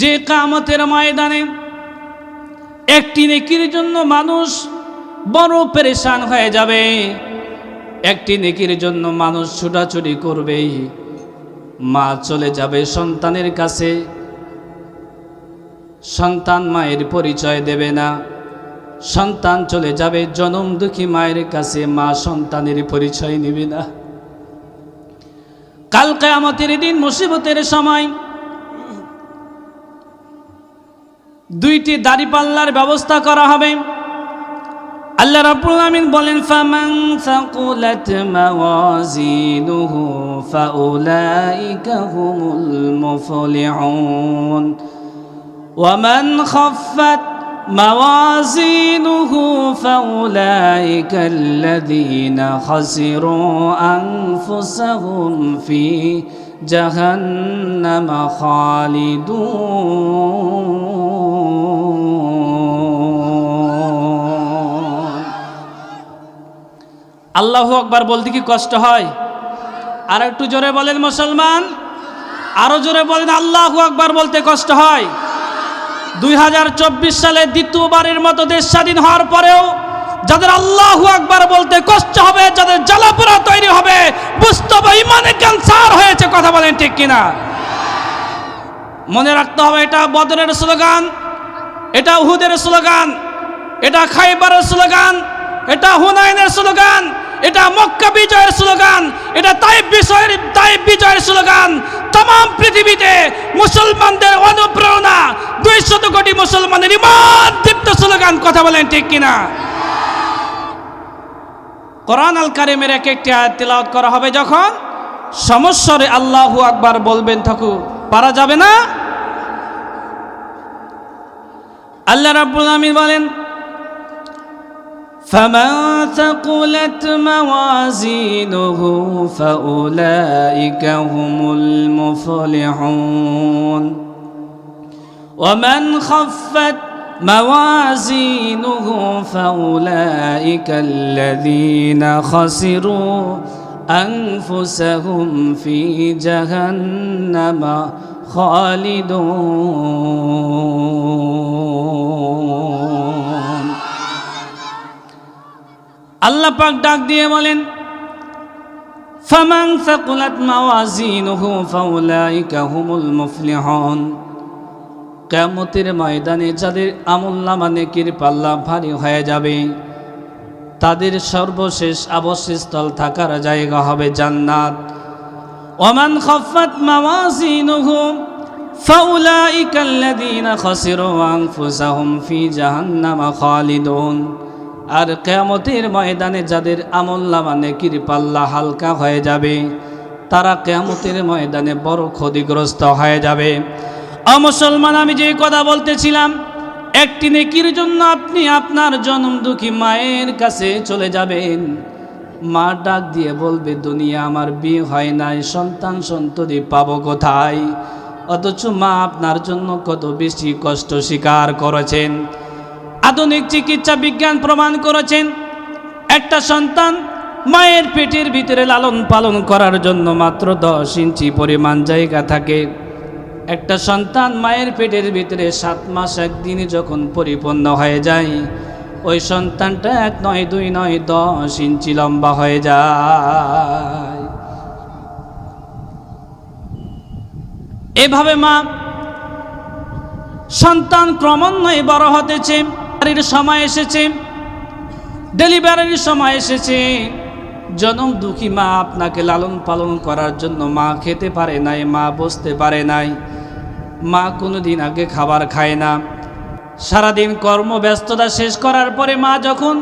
যে কামতের ময়দানে একটি নেকির জন্য মানুষ বড় পরেশান হয়ে যাবে। একটি নেকির জন্য মানুষ ছুটাছুটি করবে মা চলে যাবে সন্তানের কাছে। সন্তান মায়ের পরিচয় দেবে না। সন্তান চলে যাবে জনম দুঃখী মায়ের কাছে। মা সন্তানের পরিচয় নেবে না। কাল কেয়ামতের দিন মুসিবতের সময় দুইটি দাড়িপাল্লার ব্যবস্থা করা হবে আল্লাহ রাব্বুল আমিন বলেন ফামান সাকুলাত মাওয়াজিনুহু ফাউলাইকা হুমুল মুফলিহুন ومن خفت موازينه فأولئك الذين خسروا أنفسهم في جهنم خالدون আল্লাহ আকবার বলতে কি কষ্ট হয়? আর একটু জোরে বলেন মুসলমান। আরও জোরে বলেন আল্লাহ আকবার বলতে কষ্ট হয়। দুই হাজার চব্বিশ সালে দ্বিতীয়বারের মতো দেশ স্বাধীন হওয়ার পরেও যাদের আল্লাহ আকবার বলতে কষ্ট হবে, যাদের জ্বালাপোড়া তৈরি হবে বুঝতে হবে ইমানে ক্যান্সার হয়েছে, কথা বলেন ঠিক কিনা? মনে রাখতে হবে এটা বদরের স্লোগান। এটা উহুদের স্লোগান, এটা খাইবারের স্লোগান, এটা হুনাইনের স্লোগান, এটা মক্কা বিজয়ের স্লোগান, এটা তাইব বিষয়ের তাইব বিজয়ের স্লোগান। তাম পৃথিবীতে মুসলমানদের অনুপ্রেরণা, দুই শত কোটি মুসলমানের ইমান দীপ্ত স্লোগান, কথা বলেন ঠিক কিনা? কোরআন আল কারিমের এক একটি আয়াত তেলাওয়াত করা হবে যখন সমস্যরে আল্লাহু আকবার বলবেন, থাকু, পারা যাবে না? আল্লাহ রাব্বুল আমিন বলেন فمن ثقلت موازينه فأولئك هم المفلحون ومن خفت موازينه فأولئك الذين خسروا أنفسهم في جهنم خالدون আল্লাহ পাক ডাক দিয়ে বলেন, ফামান সাকুলাত মাওয়াজিনুহু ফাউলাইকা হুমুল মুফলিহুন। কিয়ামতের ময়দানে যাদের আমল নামা নেকির পাল্লা ভারী হয়ে যাবে, তাদের সর্বশেষ আবশ্যস্থল থাকার জায়গা হবে জান্নাত। ওমান খফাত মাওয়াজিনুহু ফাউলাইকা আল্লাযীনা খাসিরু আনফুসাহুম ফি জাহান্নামা খালিদুন। আর কেয়ামতের ময়দানে যাদের আমল নামা নেকির পাল্লা হালকা হয়ে যাবে, তারা কেয়ামতের ময়দানে বড় ক্ষতিগ্রস্ত হয়ে যাবে। অমুসলমান আমি যে কথা বলতেছিলাম, একটি নেকির জন্য আপনি আপনার জন্ম দুঃখী মায়ের কাছে চলে যাবেন। মা ডাক দিয়ে বলবে, দুনিয়া আমার বিয়ে হয় নাই, সন্তান সন্ততি পাবো কোথায়? অথচ মা আপনার জন্য কত বেশি কষ্ট স্বীকার করেছেন। আধুনিক চিকিৎসা বিজ্ঞান প্রমাণ করেছেন, একটা সন্তান মায়ের পেটের ভিতরে লালন পালন করার জন্য মাত্র দশ ইঞ্চি পরিমাণ জায়গা থাকে। একটা সন্তান মায়ের পেটের ভিতরে সাত মাস একদিনে যখন পরিপূর্ণ হয়ে যায়, ওই সন্তানটা এক নয়, দুই নয়, দশ ইঞ্চি লম্বা হয়ে যায়। এভাবে মা সন্তান ক্রমান্বয়ে বড় হতেছে ডেলিভারির সময় এসেছে। ডেলিভারির সময় এসেছে। জনম দুঃখী মা আপনাকে লালন পালন করার জন্য মা খেতে পারে নাই, মা বসতে পারে নাই। মা কোনো দিন আগে খাবার খায় না। সারাদিন কর্মব্যস্ততা শেষ করার পরে মা যখন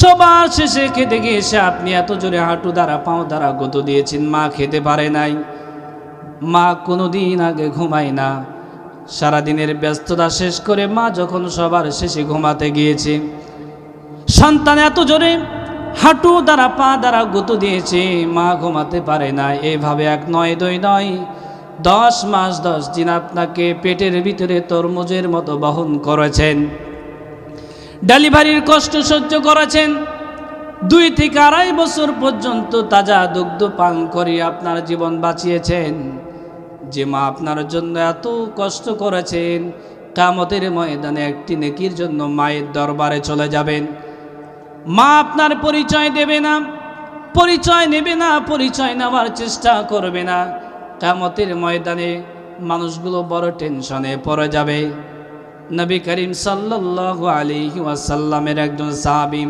সবার শেষে খেতে গিয়েছে আপনি এত জোরে হাঁটু দ্বারা, পাও দ্বারা গত দিয়েছেন, মা খেতে পারে নাই। মা কোনো দিন আগে ঘুমায় না। সারাদিনের ব্যস্ততা শেষ করে মা যখন সবার শেষে ঘুমাতে গিয়েছে, সন্তান এত জোরে হাঁটু দ্বারা পা দ্বারা গুঁতো দিয়েছে, মা ঘুমাতে পারে না। এভাবে এক নয়, দুই নয়, দশ মাস, দশ দিন আপনাকে পেটের ভিতরে তরমুজের মতো বহন করেছেন। ডেলিভারির কষ্ট সহ্য করেছেন। দুই থেকে আড়াই বছর পর্যন্ত তাজা দুগ্ধ পান করে আপনার জীবন বাঁচিয়েছেন। যে মা আপনার জন্য এত কষ্ট করেছেন কামতের ময়দানে একটি নেকির জন্য মায়ের দরবারে চলে যাবেন। মা আপনার পরিচয় দেবে না, পরিচয় নেবে না, পরিচয় নেওয়ার চেষ্টা করবে না। কামতের ময়দানে মানুষগুলো বড় টেনশনে পড়ে যাবে। নবী করিম সাল্লাল্লাহু আলাইহি ওয়াসাল্লামের একজন সাহাবী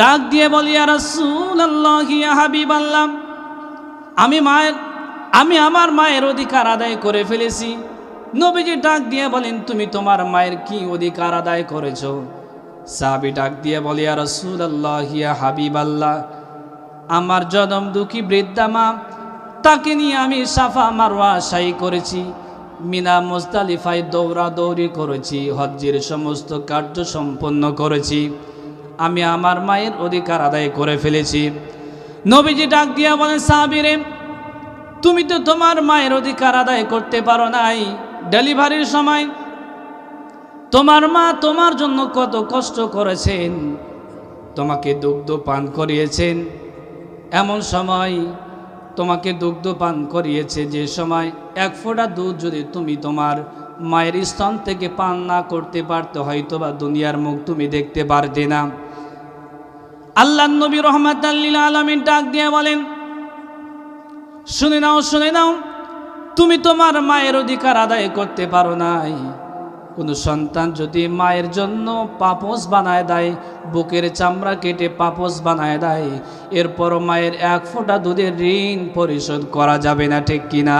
ডাক দিয়ে বলি আর ইয়া হাবিবাল্লাহ, আমি মায়ের আমি আমার মায়ের অধিকার আদায় করে ফেলেছি। নবীজি ডাক দিয়ে বলেন, তুমি তোমার মায়ের কি অধিকার আদায় করেছ? সাহাবি ডাক দিয়ে বলি আর রাসূলুল্লাহ, ইয়া হাবিবাল্লাহ, আমার জনম দুঃখী বৃদ্ধা মা, তাকে নিয়ে আমি সাফা মারওয়া সাই করেছি, মিনা মোস্তালিফায় দৌড়া দৌড়ি করেছি, হজ্জের সমস্ত কার্য সম্পন্ন করেছি, আমি আমার মায়ের অধিকার আদায় করে ফেলেছি। নবীজি ডাক দিয়া বলেন সাহাবিরে তুমি তো তোমার মায়ের অধিকার আদায় করতে পারো নাই। ডেলিভারির সময় তোমার মা তোমার জন্য কত কষ্ট করেছেন, তোমাকে দুগ্ধ পান করিয়েছেন। এমন সময় তোমাকে দুগ্ধ পান করিয়েছে যে সময় এক ফোঁটা দুধ যদি তুমি তোমার মায়ের স্তন থেকে পান না করতে পারতে হয়তো বা দুনিয়ার মুখ তুমি দেখতে পারতে না। আল্লাহ নবী রহমত আলমীর ডাক দিয়ে বলেন শুনে নাও শুনে নাও। তুমি তোমার মায়ের অধিকার আদায় করতে পারো নাই। কোনো সন্তান যদি মায়ের জন্য পাপস বানায় দেয়, বুকের চামড়া কেটে পাপস বানায় দেয় এরপর মায়ের এক ফোঁটা দুধের ঋণ পরিশোধ করা যাবে না, ঠিক কিনা?